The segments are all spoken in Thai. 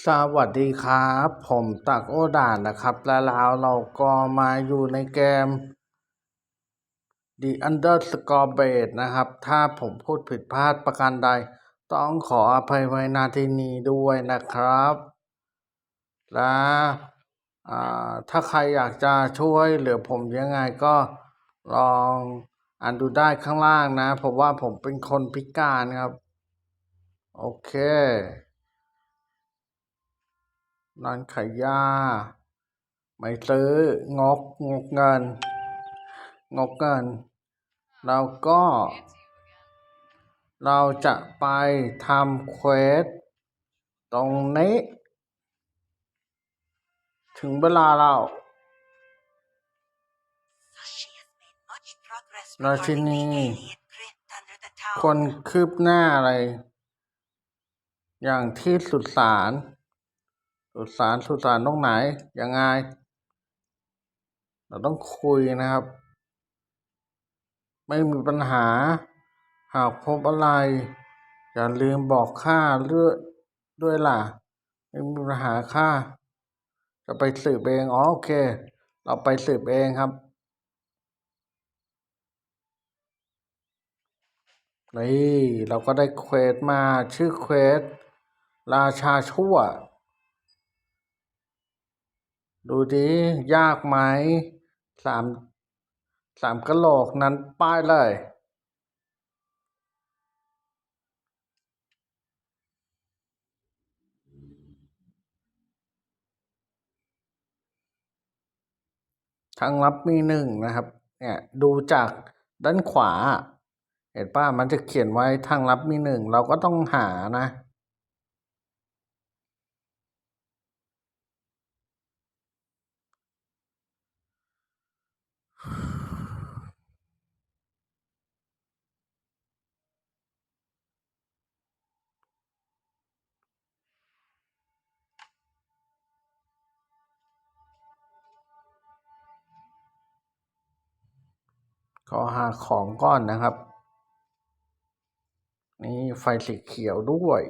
สวัสดีครับ ผมตักโอด่านนะครับ และแล้วเราก็มาอยู่ในเกม The Underscore Base นะครับ ถ้าผมพูดผิดพลาดประการใด ต้องขออภัยไว้ณที่นี้ด้วยนะครับ และถ้าใครอยากจะช่วยเหลือผมยังไงก็ลองอ่านดูได้ข้างล่างนะ เพราะว่าผมเป็นคนพิการครับ โอเค ร้านขายยาไม่ซื้องกงกเงิน งกเงินแล้วก็ เราจะไปทำเควสตรงนี้ ถึงเวลาเราราชินีคนคืบหน้าอะไร อย่างที่สุดสาน สุสานสุสานตรงไหนยังไง เราต้องคุยนะครับ ไม่มีปัญหา หากพบอะไร อย่าลืมบอกข้าเลือด้วยล่ะ ไม่มีปัญหาข้าจะไปสืบเองอ๋อโอเค เราไปสืบเองครับนี่เราก็ได้เควสมาชื่อเควสราชาชั่ว ดูดิยากไหมสามสามกระโหลกนั้นป้ายเลย ทางลับมีหนึ่งนะครับ เนี่ยดูจากด้านขวา เห็นป่ะมันจะเขียนไว้ทางลับมีหนึ่งเราก็ต้องหานะ ขอหาของก่อนนะครับ นี่ไฟสีเขียวด้วย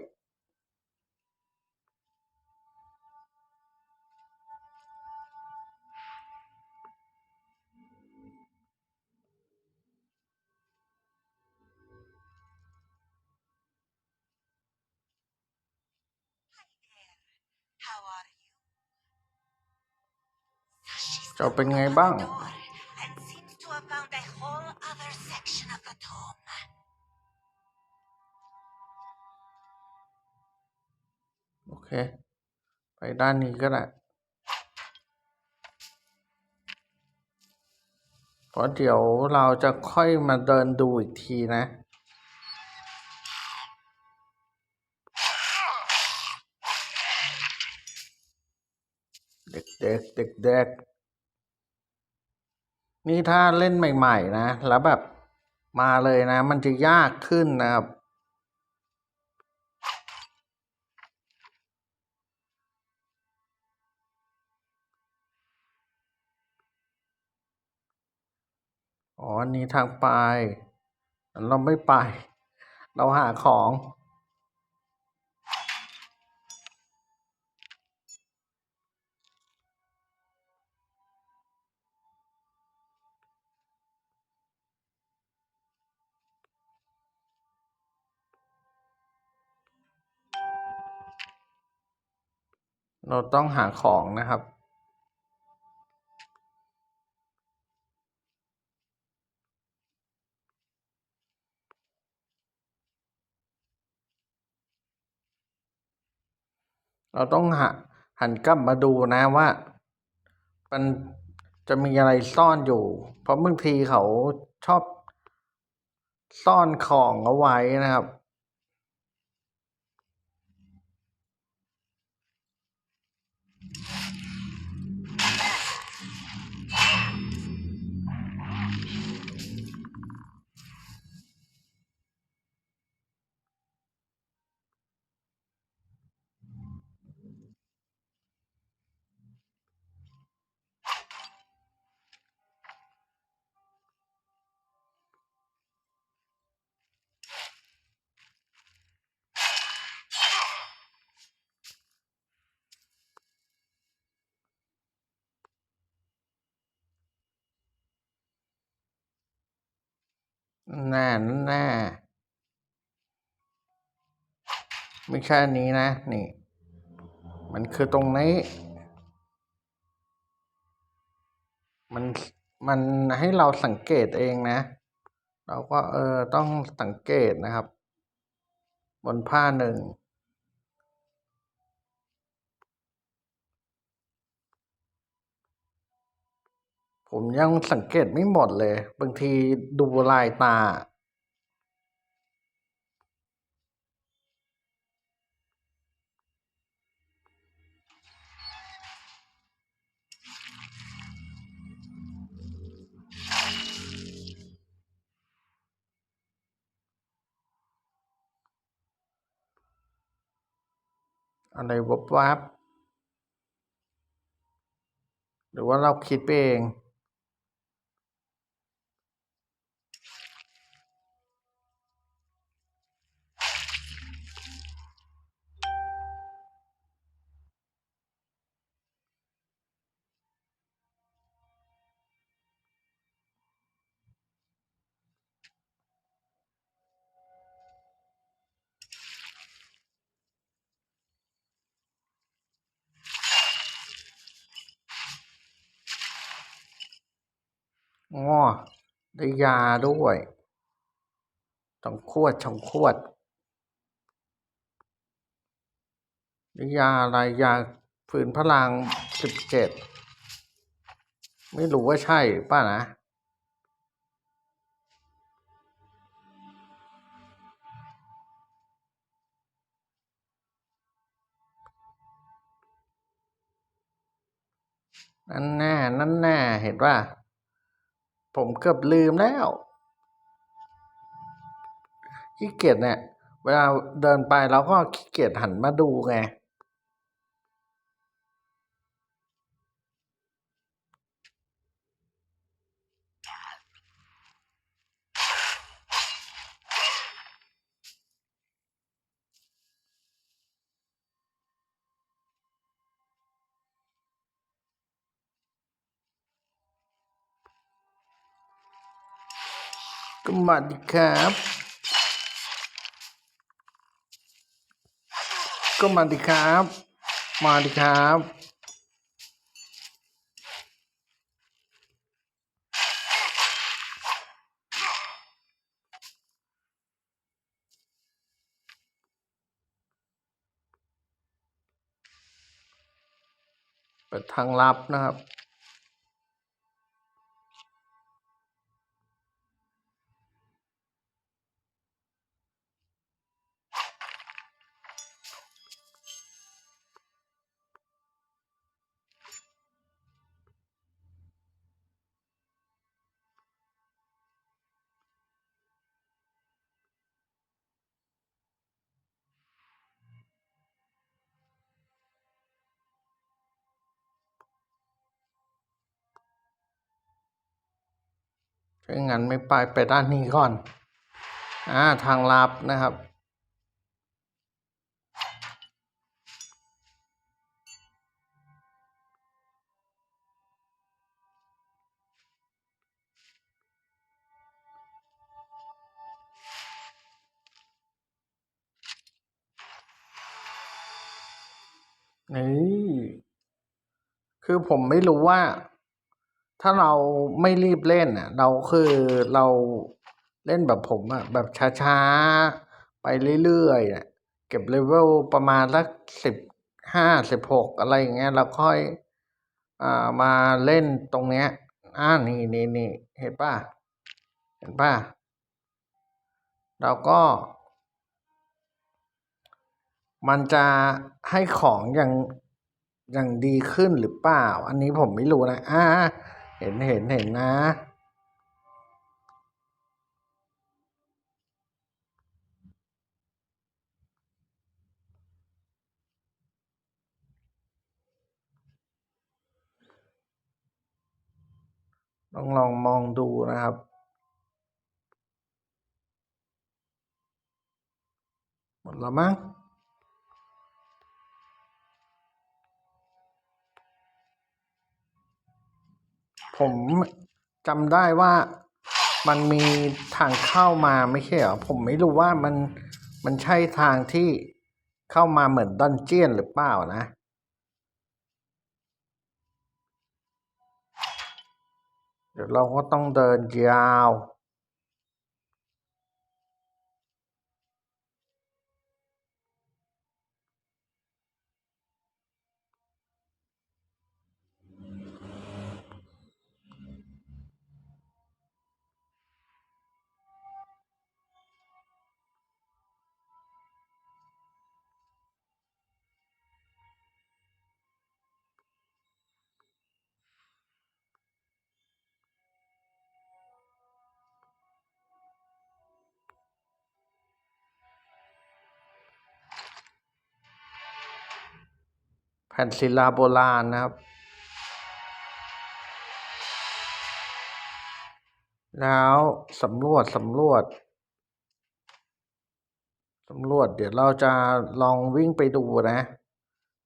How are you? She's เจ้าเป็นไงบ้าง ไปด้านนี้ก็ได้เพราะเดี๋ยวเราจะค่อยมาเดินดูอีกทีนะเด็กๆเด็กๆนี่ถ้าเล่นใหม่ ๆ นะ แล้วแบบมาเลยนะ มันจะยากขึ้นนะครับ อ๋ออันนี้ทางไป เราไม่ไป เราหาของเราต้องหาของนะครับ เราต้องห,หันกลับมาดูนะว่า มันจะมีอะไรซ่อนอยู่ เพราะบางทีเขาชอบซ่อนของเอาไว้นะครับ แน่นน่ไม่ใช่นี้นะ นี่ มันคือตรงนี้ มันมันให้เราสังเกตเองนะ เราก็เออต้องสังเกตนะครับ บนผ้าหนึ่ง ผมยังสังเกตไม่หมดเลย บางทีดูลายตา อะไรวับวับหรือว่าเราคิดไปเอง อ๋อได้ยาด้วยสองขวดสองขวดได้ยาอะไรยาฝืนพลังสิบเจ็ดไม่รู้ว่าใช่ป่ะนะ นั่นแน่ นั่นแน่ เห็นป่ะ ผมเกือบลืมแล้วขี้เกียจเนี่ย เวลาเดินไปเราก็ขี้เกียจหันมาดูไง ก็มาดีครับ ก็มาดีครับ มาดีครับ เปิดทางลับนะครับ ถ้างั้นไม่ไปไปด้านนี้ก่อน อ่า ทางลับนะครับ นี่ คือผมไม่รู้ว่า ถ้าเราไม่รีบเล่นอะเราคือเราเล่นแบบผมอะแบบช้าๆ ไปเรื่อยๆอะเก็บเลเวลประมาณสักสิบห้าสิบหกอะไรอย่างเงี้ยแล้วค่อยอ่ามาเล่นตรงเนี้ยอ่านี่นี่นี่เห็นป่ะ เห็นป่ะ เราก็ มันจะให้ของอย่างอย่างดีขึ้นหรือเปล่า อันนี้ผมไม่รู้นะ อ่า เห็นเห็นเห็นนะลองลองมองดูนะครับหมดแล้วมั้ง ผมจำได้ว่ามันมีทางเข้ามาไม่ใช่เหรอผมไม่รู้ว่ามันมันใช่ทางที่เข้ามาเหมือนดันเจียนหรือเปล่านะเดี๋ยวเราก็ต้องเดินยาว แผ่นศิลาโบราณนะครับ แล้วสำรวจสำรวจสำรวจเดี๋ยวเราจะลองวิ่งไปดูนะ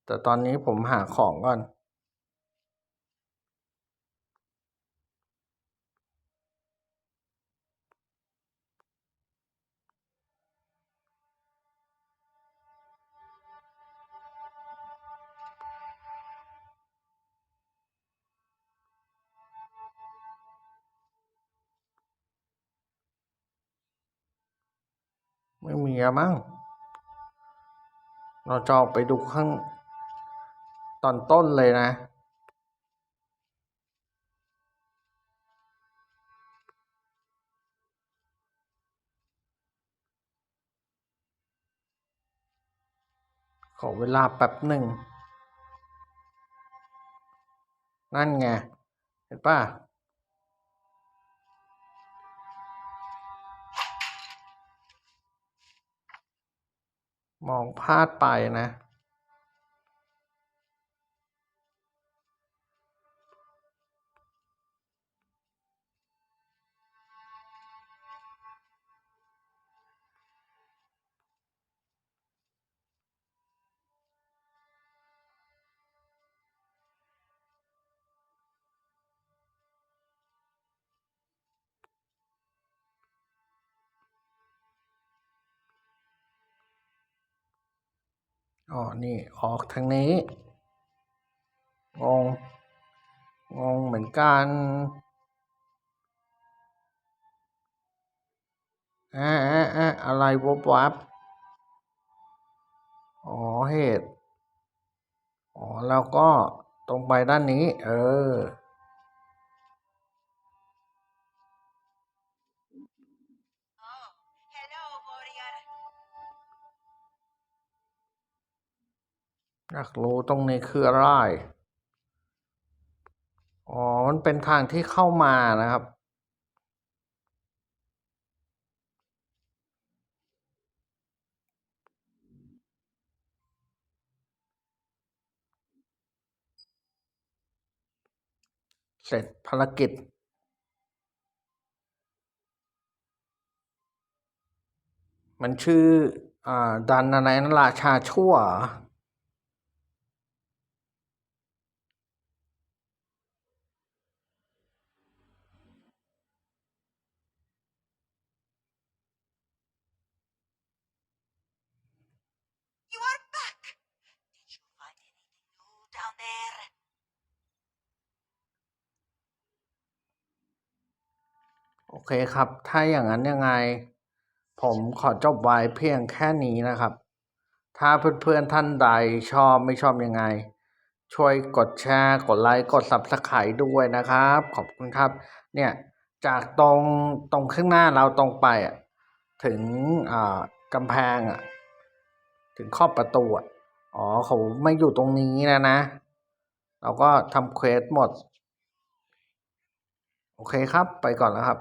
แต่ตอนนี้ผมหาของก่อน ไม่มีอะมั้งเราจะออกไปดูข้างตอนต้นเลยนะขอเวลาแป๊บหนึ่ง นั่นไง เห็นป่ะ มองพลาดไปนะ อ๋อ นี่ออกทางนี้ งง งงเหมือนกันอ่าอ่าอ่าอะไรวบวับ อ๋อ เหตุ อ๋อ แล้วก็ตรงไปด้านนี้ เออ อยากรู้ตรงนี้คืออะไร อ๋อ มันเป็นทางที่เข้ามานะครับ เสร็จภารกิจมันชื่ออ่าดันอะไรนะราชาชั่ว เคครับ ถ้าอย่างนั้นยังไง ผมขอจบไว้เพียงแค่นี้นะครับ ถ้าเพื่อนๆท่านใดชอบไม่ชอบยังไง ช่วยกดแชร์ กดไลค์กด Subscribe ด้วยนะครับ ขอบคุณครับ เนี่ยจากตรงตรงข้างหน้าเราตรงไปอะถึงอ่ากำแพงอะถึงขอบประตูอะอ๋อเขาไม่อยู่ตรงนี้นะนะ เราก็ทำเควสหมด โอเคครับ ไปก่อนแล้วครับ